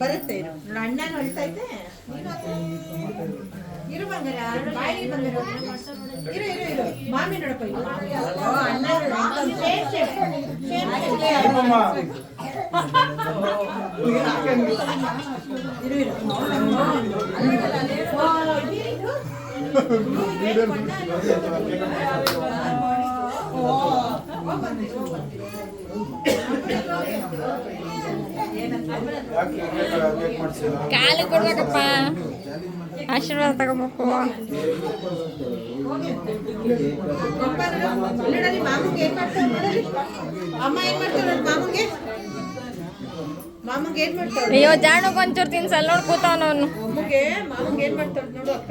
ಬರುತ್ತೆ ಇರು ನೋಡು, ಅಣ್ಣನ ಹೊಳ್ತೈತೆ. ಇರು ಬಂಗಾರ ಬಾಯಿ ಬಂಗಾರ ಇರು ಇರು ಇರು ಮಾಮಿ ನೋಡಪ್ಪ. ಓ, ಅಣ್ಣ. ಶೇರ್, ಶೇರ್. ಇರು ಓ, ಓ, ಬಂದೆ. ಕಾಲು ಕೊಡ್ಬೇಕಪ್ಪ. ಆಶೀರ್ವಾದ ತಗೋಬೇಕು. ಅಯ್ಯೋ ಜಾಣಕ್ ಒಂಚೂರು ತಿನ್ಸಲ್ ನೋಡ್ ಕೂತವನವನು ಅಮ್ಮಗೆ ಮಾಮಂಗೆ ಏನ್ ಮಾಡ್ತಾರೆ ನೋಡು ಅಕ್ಕ?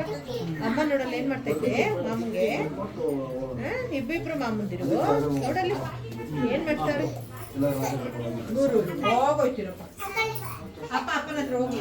ಅಮ್ಮ ನೋಡಲ್ಲಿ ಏನ್ ಮಾಡ್ತೈತೆ ಮಾಮಂಗೆ ಇಬ್ಬಿಬ್ರು ಮಾಮಂದಿರು. ನೋಡಲ್ಲಿ ಏನ್ ಮಾಡ್ತಾಳೆ? ನೂರು ಹೋಗೋಯ್ತಿರಪ್ಪ ಅಪ್ಪ ಅಪ್ಪನ ಹತ್ರ ಹೋಗಿ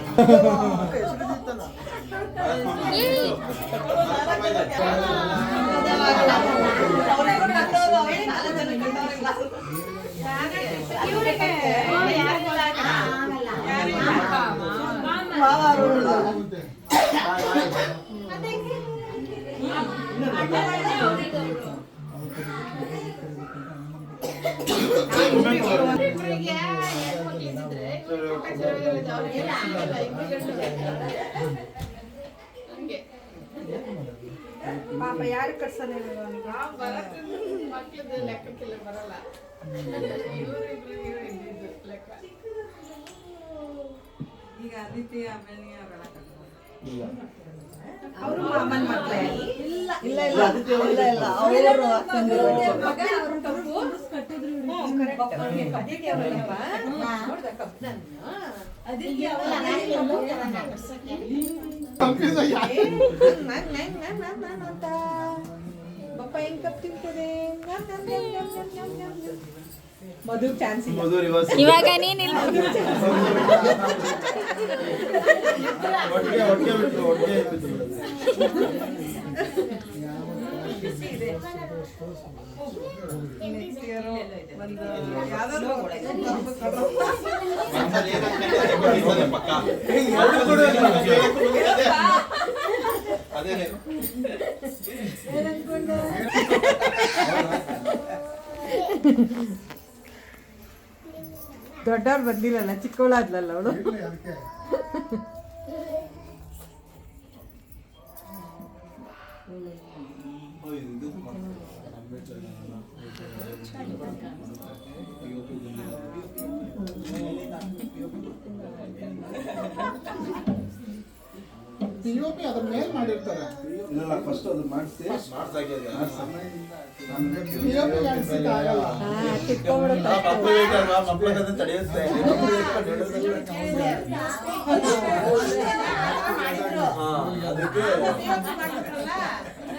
ಪಾಪ ಯಾರು ಕಟ್ಸಲ್ಲ ಅವರು ಮಾಮನ ಮಕ್ಕಳೇ ಇಲ್ಲ ಇಲ್ಲ. ಇಲ್ಲ ಇಲ್ಲ. ಇಲ್ಲ ಅವರು ಅಕ್ಕಂದಿರು ಮಧು ಚಾನ್ಸ್ ಇಲ್ಲ ಮಧುರ್ ಇವತ್ತು ಇವಾಗ ನೀನ್ ಇಲ್ಲ ಒಟ್ಟಿಗೆ ಒಟ್ಟಿಗೆ ಬಿಟ್ಟು ಒಟ್ಟಿಗೆ ಬಿಟ್ಟು ದೊಡ್ಡವ್ರು ಬಂದಿಲ್ಲಲ್ಲ ಚಿಕ್ಕವಳಾದ್ಲಲ್ಲ ಅವಳು? ಪಿಒಪಿ ಅದ್ರ ಮೇಲ್ ಮಾಡಿರ್ತಾರೆ. ಇಲ್ಲ ಫಸ್ಟ್ ಅದು ಮಾಡಿಸಿ. ಮಾಡ್ಸಾಗಿದೆ ಪಿಒಪಿ ಅನ್ಸಿದ್ದು ಆಗಲ್ಲ? ಅದಕ್ಕೆ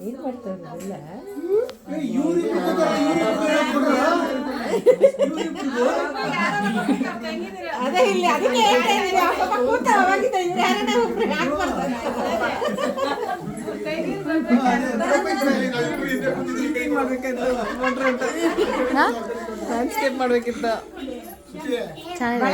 ಏನ್ ಮಾಡ್ತಾರೆ ಇಲ್ಲ ಅದೇ ಇಲ್ಲಿ ಅದಕ್ಕೆ ಹೇಳ್ತಾ ಇದ್ದೀನಿ ಆ ಪಾಪ ಕೂತ ಅವಾಗಿದ್ದ ಇವ್ರು ಯಾರನ್ನ ಒಬ್ರು ಯಾಕೆ ಬರ್ತಾರೆ ಹಾ ಲ್ಯಾಂಡ್ಸ್ಕೇಪ್ ಮಾಡ್ಬೇಕಿತ್ತ ಚೆನ್ನಾಗಿದೆ